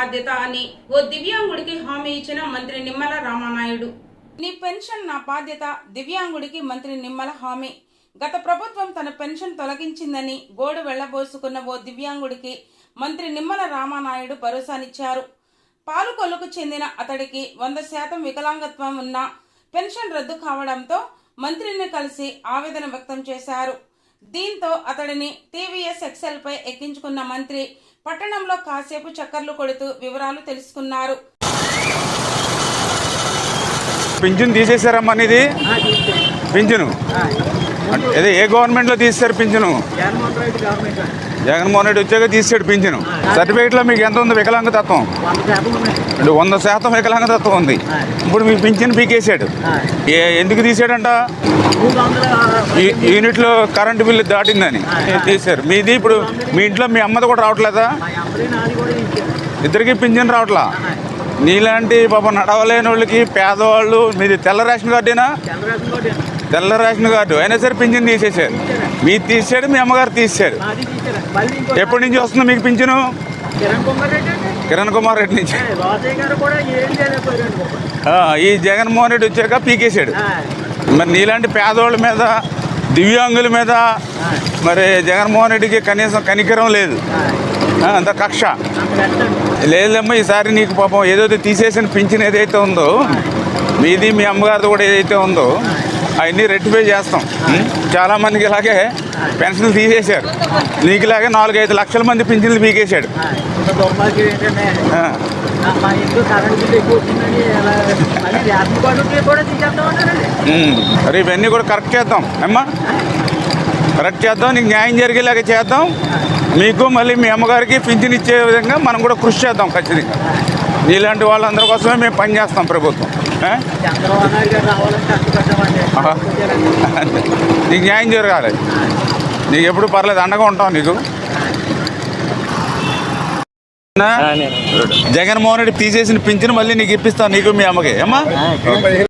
బాధ్యత అని ఓ దివ్యాంగుడికి హామీ ఇచ్చిన మంత్రి నిమ్మల రామానాయుడు. నీ పెన్షన్ నా బాధ్యత దివ్యాంగుడికి మంత్రి నిమ్మల హామీ. గత ప్రభుత్వం తన పెన్షన్ తొలగించిందని గోడు వెళ్ళబోసుకున్న ఓ దివ్యాంగుడికి మంత్రి నిమ్మల రామానాయుడు భరోసానిచ్చారు. పాలుకొల్లుకు చెందిన అతడికి వంద శాతం వికలాంగత్వం ఉన్న పెన్షన్ రద్దు కావడంతో మంత్రిని కలిసి ఆవేదన వ్యక్తం చేశారు. దీంతో అతడిని టీవీఎస్ ఎక్సెల్ పై ఎక్కించుకున్న మంత్రి పట్టణంలో కాసేపు చక్కర్లు కొడుతూ వివరాలు తెలుసుకున్నారు. పింఛన్ తీసేశారమ్మా ఇది పింఛను అంటే అదే ఏ గవర్నమెంట్లో తీసేశారు పింఛను? జగన్మోహన్ రెడ్డి వచ్చాక తీసాడు పింఛను. సర్టిఫికేట్లో మీకు ఎంత ఉంది వికలాంగతత్వం? వంద శాతం అంటే వంద శాతం వికలాంగతత్వం ఉంది. ఇప్పుడు మీ పింఛన్ పీకేసాడు ఏ ఎందుకు తీసాడంట? ఈ- యూనిట్లో కరెంటు బిల్లు దాటిందని తీశారు మీది ఇప్పుడు మీ ఇంట్లో మీ అమ్మది కూడా రావట్లేదా? ఇద్దరికి పింఛన్ రావట్లా? నీలాంటి పాప నడవలేని వాళ్ళకి పేదవాళ్ళు మీది తెల్ల రేషన్ కార్డేనా తెల్ల రేషన్ కార్డు అయినా సరే పింఛన్ తీసేశారు. మీరు తీసాడు మీ అమ్మగారు తీసారు? ఎప్పటి నుంచి వస్తుంది మీకు పింఛను? కిరణ్ కుమార్ రెడ్డి నుంచి. ఈ జగన్మోహన్ రెడ్డి వచ్చాక పీకేశాడు. మరి నీలాంటి పేదవాళ్ళ మీద దివ్యాంగుల మీద మరి జగన్మోహన్ రెడ్డికి కనీసం కనికరం లేదు. అంత కక్ష. లేదమ్మా ఈసారి నీకు పాపం ఏదైతే తీసేసిన పింఛన్ ఏదైతే ఉందో మీది మీ అమ్మగారిది కూడా ఏదైతే ఉందో అవన్నీ రెట్టిఫై చేస్తాం. చాలామందికి ఇలాగే పెన్షన్లు తీసేశారు. నీకు ఇలాగే నాలుగైదు లక్షల మంది పింఛన్లు పీకేశాడు. మరి ఇవన్నీ కూడా కరెక్ట్ చేద్దాం. అమ్మా. కరెక్ట్ చేద్దాం నీకు న్యాయం జరిగేలాగా చేద్దాం. మీకు మళ్ళీ మీ అమ్మగారికి పింఛన్ ఇచ్చే విధంగా మనం కూడా కృషి చేద్దాం ఖచ్చితంగా. నీలాంటి వాళ్ళందరి కోసమే మేము పనిచేస్తాం ప్రభుత్వం. నీకు న్యాయం జరగాలి. నీకు ఎప్పుడు పర్లేదు అండగా ఉంటాం నీకు? జగన్మోహన్ రెడ్డి తీసేసిన పింఛను మళ్ళీ నీకు ఇప్పిస్తాను నీకు మీ అమ్మకి. అమ్మా